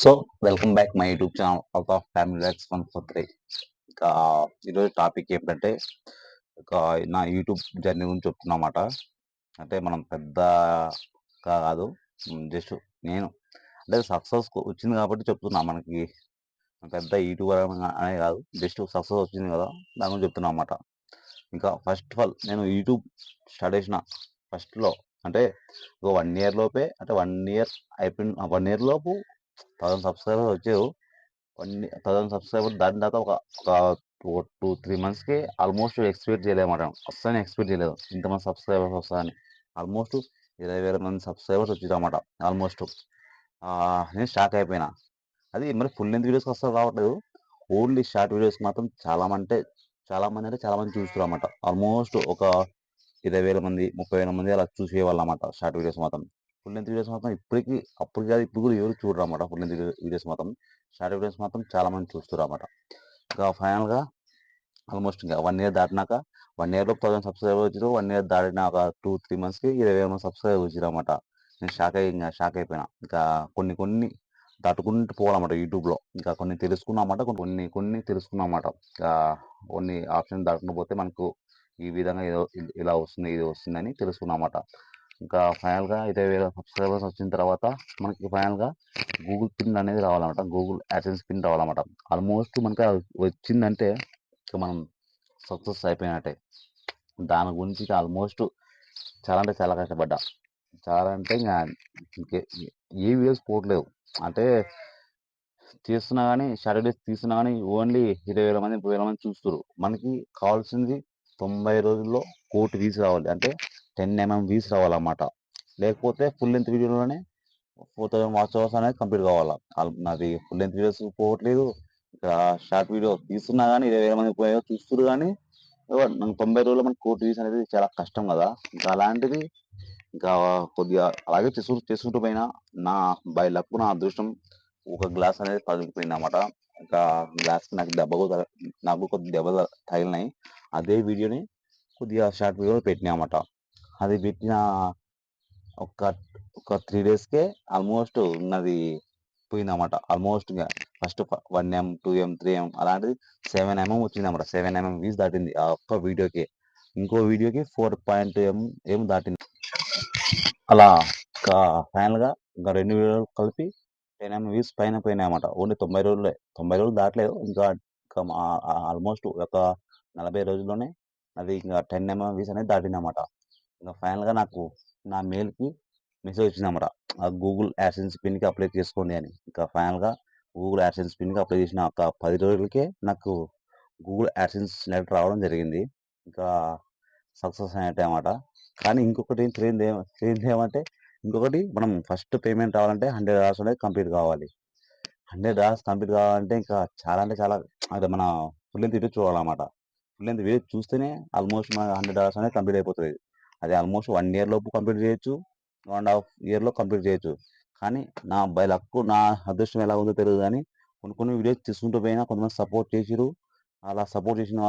So welcome back my YouTube channel out of family lax one four three. ఇంకా ఈరోజు topic ఏంటంటే ఇక నా యూట్యూబ్ జర్నీ గురించి చెప్తున్నమాట అంటే మనం పెద్ద కాదు జస్ట్ నేను. అంటే సక్సెస్ వచ్చింది కాబట్టి చెప్తున్నా మనకి. పెద్ద యూట్యూబర్ అనే కాదు జస్ట్ సక్సెస్ వచ్చింది కదా దాని గురించి చెప్తున్నా అనమాట ఇంకా ఫస్ట్ ఆఫ్ ఆల్ నేను యూట్యూబ్ స్టార్ట్ చేసిన ఫస్ట్లో అంటే ఒక వన్ ఇయర్ లోపే అంటే వన్ ఇయర్ అయిపోయిన వన్ ఇయర్ లోపు థౌసండ్ సబ్స్క్రైబర్స్ వచ్చారు వన్ థౌసండ్ సబ్స్క్రైబర్ దాని తర్వాత ఒక ఒక టూ త్రీ మంత్స్కి ఆల్మోస్ట్ ఎక్స్పెక్ట్ చేయలేమాట. అస్సలు ఎక్స్పెక్ట్ చేయలేదు. ఇంతమంది సబ్స్క్రైబర్స్ వస్తారని. ఆల్మోస్ట్ ఇరవై వేల మంది సబ్స్క్రైబర్స్ వచ్చిందన్నమాట ఆల్మోస్ట్. నేను షాక్ అయిపోయినా. అది మరి ఫుల్ లెంత్ వీడియోస్కి వస్తారు రావట్లేదు ఓన్లీ షార్ట్ వీడియోస్ మాత్రం చాలా అంటే చాలా మంది అంటే చాలా మంది చూస్తారు అన్నమాట ఆల్మోస్ట్ ఒక ఇరవై వేల మంది ముప్పై వేల మంది అలా చూసేవాళ్ళు అన్నమాట షార్ట్ వీడియోస్ మాత్రం. ఫుల్ లెంత్ వీడియోస్ మాత్రం ఇప్పటికీ అప్పుడు కాదు ఇప్పుడు కూడా ఎవరు చూడరు అన్నమాట ఫుల్ లెంత్ వీడియోస్ మాత్రం. షార్ట్ వీడియోస్ మాత్రం చాలా మంది చూస్తారు అన్నమాట ఇంకా ఫైనల్గా ఆల్మోస్ట్ ఇంకా వన్ ఇయర్ దాటినాక వన్ ఇయర్లో థౌసండ్ సబ్స్క్రైబర్ వచ్చారు వన్ ఇయర్ దాటిన ఒక టూ త్రీ మంత్స్కి ఇరవై వేల మంది సబ్స్క్రైబర్ వచ్చారు అన్నమాట నేను షాక్ అయ్యి ఇంకా షాక్ అయిపోయినా. ఇంకా కొన్ని కొన్ని దాటుకుంటూ పోవాలన్నమాట యూట్యూబ్లో. ఇంకా కొన్ని తెలుసుకున్నామాట కొన్ని కొన్ని తెలుసుకున్నామాట ఇంకా కొన్ని ఆప్షన్ దాటుకుపోతే పోతే మనకు ఈ విధంగా ఏదో ఇలా వస్తుంది ఇది వస్తుందని తెలుసుకున్నామాట ఇంకా ఫైనల్గా ఇరవై వేల సబ్స్క్రైబర్స్ వచ్చిన తర్వాత మనకి ఫైనల్గా గూగుల్ పిన్ అనేది రావాలన్నమాట. గూగుల్ యాడ్సెన్స్ పిన్ రావాలన్నమాట. ఆల్మోస్ట్ మనకి వచ్చిందంటే ఇక మనం సక్సెస్ అయిపోయినట్టే. దాని గురించి ఆల్మోస్ట్ చాలా అంటే చాలా కష్టపడ్డా. చాలా అంటే ఇంకా ఏ వీడియోస్ పోవట్లేవు. అంటే చేస్తున్నా కానీ సాటర్డేస్ తీస్తున్నా కానీ ఓన్లీ ఇరవై వేల మంది ముప్పై వేల మంది చూస్తారు మనకి కావాల్సింది తొంభై రోజుల్లో కోటి తీసి రావాలి అంటే టెన్ ఎంఎం వ్యూస్ రావాలన్నమాట. లేకపోతే ఫుల్ లెంత్ వీడియోలోనే ఫోర్ థౌసండ్ వాచ్ అవర్స్ అనేది కంప్లీట్ కావాలా. నాది ఫుల్ లెంత్ వీడియోస్ పోవట్లేదు. ఇంకా షార్ట్ వీడియో తీస్తున్నా కానీ ఇరవై వేల మంది పోయో చూస్తారు కానీ తొంభై రోజుల్లో మనకి కోటి వ్యూస్ అనేది చాలా కష్టం కదా. ఇంకా అలాంటిది ఇంకా కొద్దిగా అలాగే చేసుకుంటూ చేసుకుంటూ పోయినా నా బై లక్ నా అదృష్టం ఒక గ్లాస్ అనేది పగిలిపోయింది అనమాట ఇంకా గ్లాస్ నాకు దెబ్బ నాకు కొద్ది దెబ్బ తగిలినాయి. అదే వీడియోని కొద్దిగా షార్ట్ వీడియో పెట్టినా అనమాట అది పెట్టిన ఒక ఒక త్రీ డేస్కే ఆల్మోస్ట్ ఉన్నది పోయిందన్నమాట. ఆల్మోస్ట్ ఇంకా first one M two M three M అలాంటిది సెవెన్ ఎంఎం వచ్చింది అనమాట సెవెన్ ఎంఎం వీస్ దాటింది ఆ ఒక్క వీడియోకి. ఇంకో వీడియోకి ఫోర్ పాయింట్ ఎం ఏం దాటింది. అలా ఫైనల్గా ఇంకా రెండు వీడియోలు కలిపి టెన్ ఎంఎం వీస్ పైన పోయినాయి అనమాట ఓన్లీ తొంభై రోజులే. తొంభై రోజులు దాటలేదు. ఇంకా ఆల్మోస్ట్ ఒక నలభై రోజుల్లోనే అది ఇంకా టెన్ ఎంఎం వీస్ అనేది దాటింది ఇంకా ఫైనల్గా నాకు నా మెయిల్కి మెసేజ్ వచ్చిందన్నమాట ఆ గూగుల్ యాడ్సెన్స్ పిన్కి అప్లై చేసుకోండి అని. ఇంకా ఫైనల్గా గూగుల్ యాడ్సెన్స్ పిన్కి అప్లై చేసిన ఒక పది రోజులకే నాకు గూగుల్ యాడ్సెన్స్ లెటర్ రావడం జరిగింది. ఇంకా సక్సెస్ అయినట్టే అనమాట కానీ ఇంకొకటి తెలియదు తెలియదు ఏమంటే ఇంకొకటి మనం ఫస్ట్ పేమెంట్ రావాలంటే హండ్రెడ్ అవర్స్ అనేది కంప్లీట్ కావాలి. హండ్రెడ్ అవర్స్ కంప్లీట్ కావాలంటే ఇంకా చాలా అంటే చాలా అదే మన ఫుల్ లెంత్ వీడియో చూడాలన్నమాట. ఫుల్ లెంత్ వీడియో చూస్తేనే ఆల్మోస్ట్ మన హండ్రెడ్ అవర్స్ అనేది కంప్లీట్ అయిపోతుంది. అది ఆల్మోస్ట్ వన్ ఇయర్ లోపు కంప్లీట్ చేయొచ్చు వన్ అండ్ హాఫ్ ఇయర్లో కంప్లీట్ చేయొచ్చు. కానీ నా బై లక్ నా అదృష్టం ఎలా ఉందో తెలియదు కానీ కొన్ని కొన్ని వీడియోస్ తీసుకుంటూ పోయినా కొంతమంది సపోర్ట్ చేసిరు అలా సపోర్ట్ చేసిన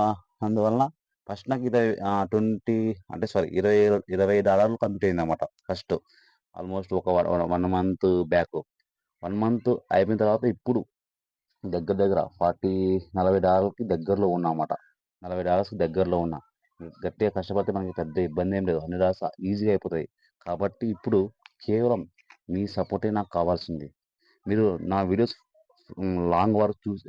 అందువలన ఫస్ట్ నాకు ఇరవై ట్వంటీ అంటే సారీ ఇరవై ఇరవై డాలర్లు కంప్లీట్ అయింది అనమాట ఫస్ట్ ఆల్మోస్ట్ ఒక one month back one month అయిపోయిన తర్వాత ఇప్పుడు దగ్గర దగ్గర ఫార్టీ నలభై డాలర్కి దగ్గరలో ఉన్నా అన్నమాట. నలభై డాలర్స్కి దగ్గరలో ఉన్నా. గట్టిగా కష్టపడితే మనకి పెద్ద ఇబ్బంది ఏం లేదు. అన్ని డాలర్స్ ఈజీగా అయిపోతాయి. కాబట్టి ఇప్పుడు కేవలం మీ సపోర్టే నాకు కావాల్సింది. మీరు నా వీడియోస్ లాంగ్ వరకు చూసి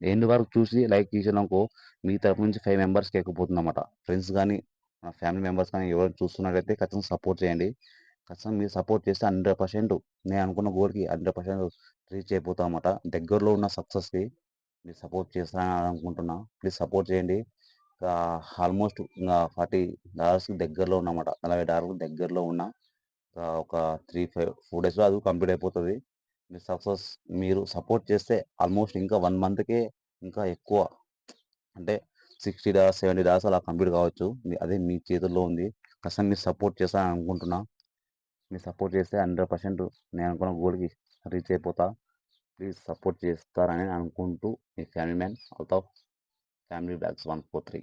ఎండ్ వరకు చూసి లైక్ చేసినాకో మీ తరపు నుంచి ఫైవ్ మెంబర్స్కి ఎక్కిపోతుంది అనమాట ఫ్రెండ్స్ కానీ నా ఫ్యామిలీ మెంబర్స్ కానీ ఎవరు చూస్తున్నట్లయితే ఖచ్చితంగా సపోర్ట్ చేయండి. ఖచ్చితంగా మీరు సపోర్ట్ చేస్తే హండ్రెడ్ పర్సెంట్ నేను అనుకున్న గోల్కి హండ్రెడ్ పర్సెంట్ రీచ్ అయిపోతాం అనమాట దగ్గరలో ఉన్న సక్సెస్కి మీరు సపోర్ట్ చేస్తారని అనుకుంటున్నా. ప్లీజ్ సపోర్ట్ చేయండి. ఆల్మోస్ట్ ఇంకా ఫార్టీ డాలర్స్కి దగ్గరలో ఉన్నమాట నలభై డాలర్లకు దగ్గరలో ఉన్న. ఒక త్రీ ఫైవ్ ఫోర్ డేస్లో అది కంప్లీట్ అయిపోతుంది. మీరు సక్సెస్ మీరు సపోర్ట్ చేస్తే ఆల్మోస్ట్ ఇంకా వన్ మంత్కే ఇంకా ఎక్కువ. అంటే సిక్స్టీ డాలర్స్ సెవెంటీ డాలర్స్ అలా కంప్లీట్ కావచ్చు. అదే మీ చేతుల్లో ఉంది. ఖచ్చితంగా మీరు సపోర్ట్ చేస్తాను అనుకుంటున్నా. మీరు సపోర్ట్ చేస్తే హండ్రెడ్ పర్సెంట్ నేను అనుకున్న గోల్కి రీచ్ అయిపోతా. ప్లీజ్ సపోర్ట్ చేస్తారని అనుకుంటూ మీ family man out of family bags one four three.